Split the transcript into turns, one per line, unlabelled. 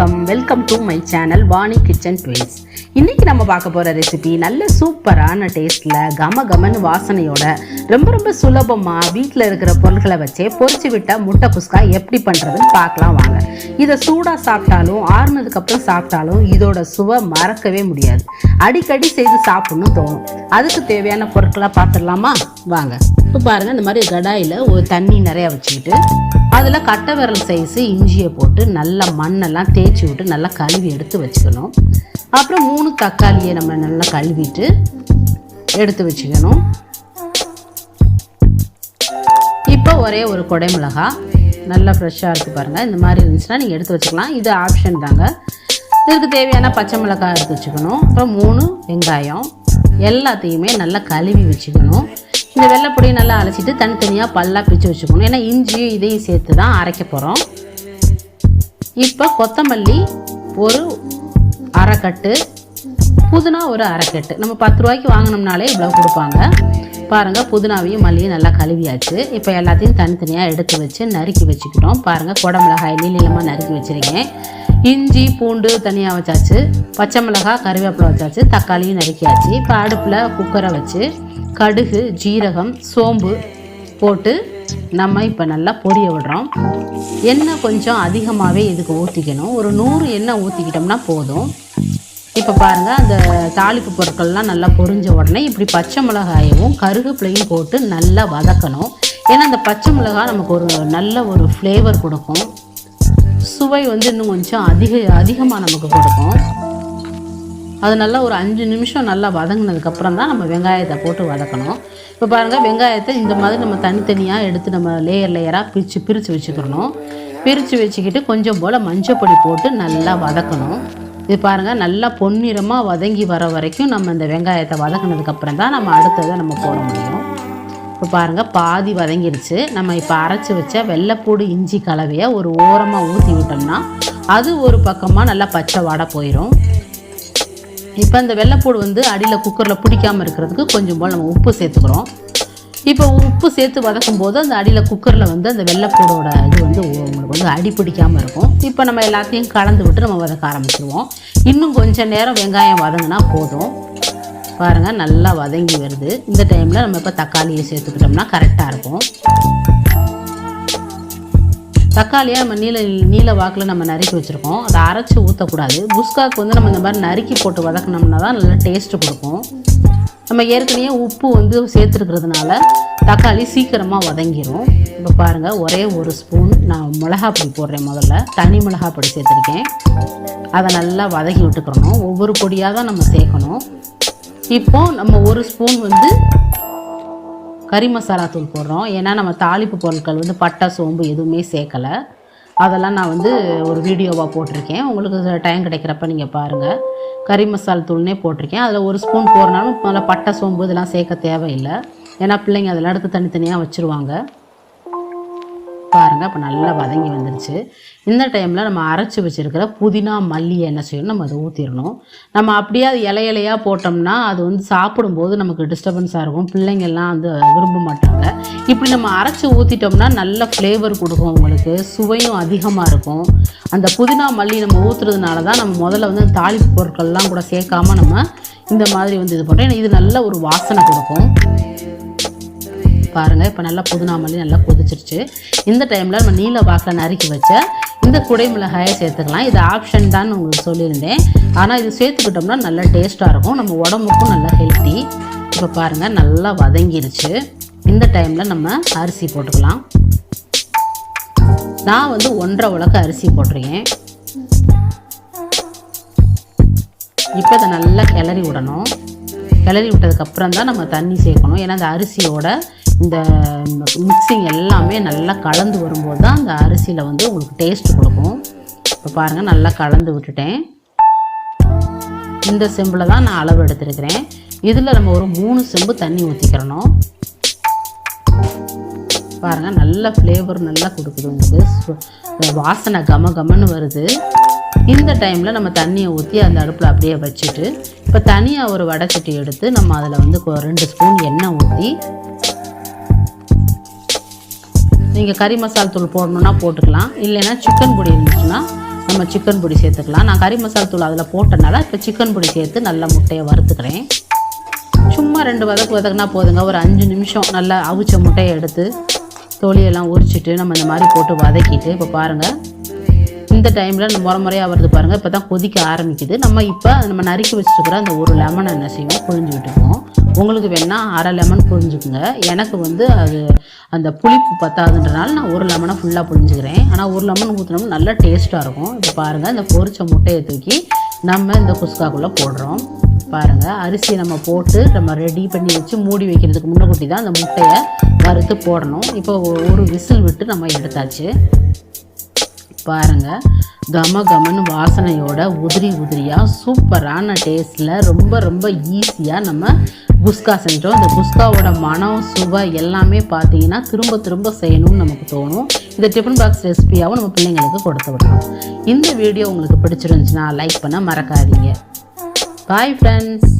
வணக்கம். Welcome to my channel Vani kitchen twins இன்றைக்கி நம்ம பார்க்க போகிற ரெசிபி நல்ல சூப்பரான டேஸ்ட்டில் கம கமன்னு வாசனையோட ரொம்ப ரொம்ப சுலபமாக வீட்டில் இருக்கிற பொருட்களை வச்சே பொரிச்சு விட்ட முட்டை குஸ்கா எப்படி பண்ணுறதுன்னு பார்க்கலாம் வாங்க. இதை சூடாக சாப்பிட்டாலும் ஆறுனதுக்கப்புறம் சாப்பிட்டாலும் இதோட சுவை மறக்கவே முடியாது. அடிக்கடி செய்து சாப்பிட்ணும் தோணும். அதுக்கு தேவையான பொருட்களை பார்த்துடலாமா? வாங்க. இப்போ பாருங்கள் இந்த மாதிரி கடாயில் ஒரு தண்ணி நிறையா வச்சுக்கிட்டு அதில் கட்டை விரல் சைஸு இஞ்சியை போட்டு நல்லா மண்ணெல்லாம் தேய்ச்சி விட்டு நல்லா கழுவி எடுத்து வச்சுக்கணும். அப்புறம் மூணு தக்காளியை நம்ம நல்லா கழுவிட்டு எடுத்து வச்சுக்கணும். இப்போ ஒரே ஒரு குடைமிளகா நல்லா ஃப்ரெஷ்ஷாக இருக்குது பாருங்கள் இந்த மாதிரி இருந்துச்சுன்னா நீங்கள் எடுத்து வச்சுக்கலாம். இது ஆப்ஷன் தாங்க. இதுக்கு தேவையான பச்சை மிளகாய் எடுத்து வச்சுக்கணும். அப்புறம் மூணு வெங்காயம். எல்லாத்தையுமே நல்லா கழுவி வச்சுக்கணும். இந்த வெள்ளைப்பொடியை நல்லா அரைச்சிட்டு தனித்தனியாக பல்லாக பிரித்து வச்சுக்கணும். ஏன்னா இஞ்சியும் இதையும் சேர்த்து தான் அரைக்க போகிறோம் இப்போ கொத்தமல்லி ஒரு அரைக்கட்டு புதினா ஒரு அரைக்கட்டு. நம்ம பத்து ரூபாய்க்கு வாங்கினோம்னாலே இவ்வளோ கொடுப்பாங்க. பாருங்கள் புதினாவையும் மல்லியும் நல்லா கழுவியாச்சு. இப்போ எல்லாத்தையும் தனித்தனியாக எடுத்து வச்சு நறுக்கி வச்சுக்கிட்டோம். பாருங்கள் குடமிளகாய் நீளமாக நறுக்கி வச்சுருக்கேன். இஞ்சி பூண்டு தனியாக வச்சாச்சு. பச்சை மிளகாய் கருவேப்பிலை வச்சாச்சு. தக்காளியும் நறுக்கியாச்சு. இப்போ அடுப்பில் குக்கரை வச்சு கடுகு ஜீரகம் சோம்பு போட்டு நம்ம இப்போ நல்லா பொரிய விடுறோம். எண்ணெய் கொஞ்சம் அதிகமாகவே இதுக்கு ஊற்றிக்கணும் ஒரு நூறு எண்ணெய் ஊற்றிக்கிட்டோம்னா போதும். இப்போ பாருங்கள் அந்த தாளிப்பு பொருட்கள்லாம் நல்லா பொரிஞ்ச உடனே இப்படி பச்சை மிளகாயவும் கருகப்பிலையும் போட்டு நல்லா வதக்கணும். ஏன்னா அந்த பச்சை மிளகாய் நமக்கு ஒரு நல்ல ஒரு ஃப்ளேவர் கொடுக்கும். சுவை வந்து இன்னும் கொஞ்சம் அதிக அதிகமாக நமக்கு கொடுக்கும். அது நல்லா ஒரு அஞ்சு நிமிஷம் நல்லா வதங்கினதுக்கப்புறம் தான் நம்ம வெங்காயத்தை போட்டு வதக்கணும். இப்போ பாருங்கள் வெங்காயத்தை இந்த மாதிரி நம்ம தனித்தனியாக எடுத்து நம்ம லேயர் லேயராக பிரித்து பிரித்து வச்சுக்கணும். பிரித்து வச்சுக்கிட்டு கொஞ்சம் போல் மஞ்சப்பொடி போட்டு நல்லா வதக்கணும். இது பாருங்கள் நல்லா பொன்னிறமாக வதங்கி வர வரைக்கும் நம்ம இந்த வெங்காயத்தை வதக்கினதுக்கப்புறம் தான் நம்ம அடுத்ததை நம்ம போட முடியும். இப்போ பாருங்கள் பாதி வதங்கிருச்சு. நம்ம இப்போ அரைச்சி வச்ச வெள்ளைப்பூடு இஞ்சி கலவையை ஒரு ஓரமாக ஊற்றி விட்டோம்னா அது ஒரு பக்கமாக நல்லா பச்சை வாடை போயிடும் இப்போ இந்த வெள்ளைப்பூடு வந்து அடியில் குக்கரில் பிடிக்காமல் இருக்கிறதுக்கு கொஞ்சம் போல் நம்ம உப்பு சேர்த்துக்கிறோம். இப்போ உப்பு சேர்த்து வதக்கும் போது அந்த அடியில் குக்கரில் வந்து அந்த வெள்ளைப்பூடோட இது வந்து உங்களுக்கு வந்து அடி பிடிக்காமல் இருக்கும். இப்போ நம்ம எல்லாத்தையும் கலந்து விட்டு நம்ம வதக்க ஆரம்பிச்சிருவோம். இன்னும் கொஞ்சம் நேரம் வெங்காயம் வதங்கினா போதும். பாருங்கள் நல்லா வதங்கி வருது. இந்த டைமில் நம்ம இப்போ தக்காளியை சேர்த்துக்கிட்டோம்னா கரெக்டாக இருக்கும். தக்காளியை நம்ம நீல நீல வாக்கில் நம்ம நறுக்கி வச்சுருக்கோம். அதை அரைச்சி ஊற்றக்கூடாது குஸ்காக்கு வந்து நம்ம இந்த மாதிரி நறுக்கி போட்டு வதக்கினோம்னா தான் நல்லா டேஸ்ட்டு கொடுக்கும். நம்ம ஏற்கனவே உப்பு வந்து சேர்த்துருக்கிறதுனால தக்காளி சீக்கிரமாக வதங்கிடும் இப்போ பாருங்கள் ஒரே ஒரு ஸ்பூன் நான் மிளகாப்பொடி போடுறேன் முதல்ல. தனி மிளகாப்பொடி சேர்த்துருக்கேன். அதை நல்லா வதக்கி விட்டுக்கிறணும் ஒவ்வொரு பொடியாக தான் நம்ம சேர்க்கணும். இப்போ நம்ம ஒரு ஸ்பூன் வந்து கறி மசாலா தூள் போடுறோம். ஏன்னா நம்ம தாளிப்பு பொருட்கள் வந்து பட்டை சோம்பு எதுவுமே சேர்க்கலை. அதெல்லாம் நான் வந்து ஒரு வீடியோவாக போட்டிருக்கேன். உங்களுக்கு டைம் கிடைக்கிறப்ப நீங்கள் பாருங்கள் கறி மசாலா தூள்னே போட்டிருக்கேன். அதில் ஒரு ஸ்பூன் போடுறனாலும் நல்லா பட்டை சோம்பு இதெல்லாம் சேர்க்க தேவையில்லை. ஏன்னா பிள்ளைங்க அதெல்லாம் எடுத்து தனித்தனியாக வச்சுருவாங்க. பாருங்கள் இப்போ நல்லா வதங்கி வந்துருச்சு. இந்த டைமில் நம்ம அரைச்சி வச்சுருக்கிற புதினா மல்லியை என்ன செய்யணும் நம்ம அதை ஊற்றிடணும் நம்ம அப்படியே அது இலை இலையாக போட்டோம்னா அது வந்து சாப்பிடும்போது நமக்கு டிஸ்டர்பன்ஸாக இருக்கும். பிள்ளைங்கள்லாம் வந்து விரும்ப மாட்டாங்க. இப்படி நம்ம அரைச்சி ஊற்றிட்டோம்னா நல்ல ஃப்ளேவர் கொடுக்கும் உங்களுக்கு. சுவையும் அதிகமாக இருக்கும். அந்த புதினா மல்லி நம்ம ஊற்றுறதுனால தான் நம்ம முதல்ல வந்து தாளிப்பு பொருட்கள்லாம் கூட சேர்க்காம நம்ம இந்த மாதிரி வந்து இது பண்ணுறோம். இது நல்ல ஒரு வாசனை கொடுக்கும். பாருங்கள் இப்போ நல்லா புதினா மல்லி நல்லா கொதிச்சிருச்சு. இந்த டைமில் நம்ம நீல வாக்கில் நறுக்கி வச்ச இந்த குடை மிளகாயை சேர்த்துக்கலாம். இது ஆப்ஷன் தான் உங்களுக்கு சொல்லியிருந்தேன். ஆனால் இது சேர்த்துக்கிட்டோம்னா நல்லா டேஸ்ட்டாக இருக்கும். நம்ம உடம்புக்கும் நல்லா ஹெல்த்தி இப்போ பாருங்கள் நல்லா வதங்கிருச்சு. இந்த டைமில் நம்ம அரிசி போட்டுக்கலாம். நான் வந்து ஒன்றரை உலக அரிசி போட்டிருக்கேன். இப்போ இதை நல்லா கிளறி விடணும். கிளறி விட்டதுக்கப்புறம் தான் நம்ம தண்ணி சேர்க்கணும். ஏன்னா அந்த அரிசியோட இந்த மிக்சிங் எல்லாமே நல்லா கலந்து வரும்போது தான் அந்த அரிசியில் வந்து உங்களுக்கு டேஸ்ட் கொடுக்கும். இப்போ பாருங்கள் நல்லா கலந்து விட்டுட்டேன். இந்த செம்பில் தான் நான் அளவு எடுத்துருக்கிறேன். இதில் நம்ம ஒரு மூணு செம்பு தண்ணி ஊற்றிக்கிறணும் பாருங்கள் நல்ல ஃப்ளேவர் நல்லா கொடுக்குது உங்களுக்கு. வாசனை கம கமன்னு வருது. இந்த டைமில் நம்ம தண்ணியை ஊற்றி அந்த அடுப்பில் அப்படியே வச்சுட்டு இப்போ தனியாக ஒரு வடைச்சட்டி எடுத்து நம்ம அதில் வந்து கொ- ரெண்டு ஸ்பூன் எண்ணெய் ஊற்றி நீங்கள் கறி மசால் தூள் போடணுன்னா போட்டுக்கலாம். இல்லைன்னா சிக்கன் பொடி இருந்துச்சுன்னா நம்ம சிக்கன் பொடி சேர்த்துக்கலாம். நான் கறி மசாலா தூள் அதில் போட்டனால இப்போ சிக்கன் பொடி சேர்த்து நல்லா முட்டையை வறுத்துக்கிறேன். சும்மா ரெண்டு வதக்கு வதக்குனா போதுங்க. ஒரு அஞ்சு நிமிஷம் நல்லா அவிச்ச முட்டையை எடுத்து தோலியெல்லாம் உரிச்சிட்டு நம்ம இந்த மாதிரி போட்டு வதக்கிட்டு இப்போ பாருங்கள் இந்த டைமில் நம்ம முறை முறையாக வருது பாருங்கள் இப்போ தான் கொதிக்க ஆரம்பிக்குது. நம்ம இப்போ நம்ம நறுக்கி வச்சுருக்கிற அந்த ஒரு லெமன் என்ன செய்வோம்? புழிஞ்சு விட்டுக்குவோம். உங்களுக்கு வேணால் அரை லெமன் புரிஞ்சுக்குங்க எனக்கு வந்து அது அந்த புளிப்பு பத்தாதுன்றனால நான் ஒரு லெமனை ஃபுல்லாக புழிஞ்சுக்கிறேன். ஆனால் ஒரு லெமன் ஊற்றினோம் நல்லா டேஸ்ட்டாக இருக்கும். இப்போ பாருங்கள் இந்த பொரிச்ச முட்டையை தூக்கி நம்ம இந்த குஸ்காக்குள்ளே போடுறோம். பாருங்கள் அரிசியை நம்ம போட்டு நம்ம ரெடி பண்ணி வச்சு மூடி வைக்கிறதுக்கு முன்னக்கூட்டி தான் அந்த முட்டையை வறுத்து போடணும். இப்போ ஒரு விசில் விட்டு நம்ம எடுத்தாச்சு. பாருங்கள் கம கமன்னு வாசனையோட உதிரி உதிரியாக சூப்பரான டேஸ்ட்டில் ரொம்ப ரொம்ப ஈஸியாக நம்ம புஸ்கா செஞ்சோம். இந்த புஸ்காவோட மனம் சுவை எல்லாமே பார்த்தீங்கன்னா திரும்ப திரும்ப செய்யணும்னு நமக்கு தோணும். இந்த டிஃபன் பாக்ஸ் ரெசிபியாகவும் நம்ம பிள்ளைங்களுக்கு கொடுத்து விடணும் இந்த வீடியோ உங்களுக்கு பிடிச்சிருந்துச்சுன்னா லைக் பண்ண மறக்காதீங்க. Bye friends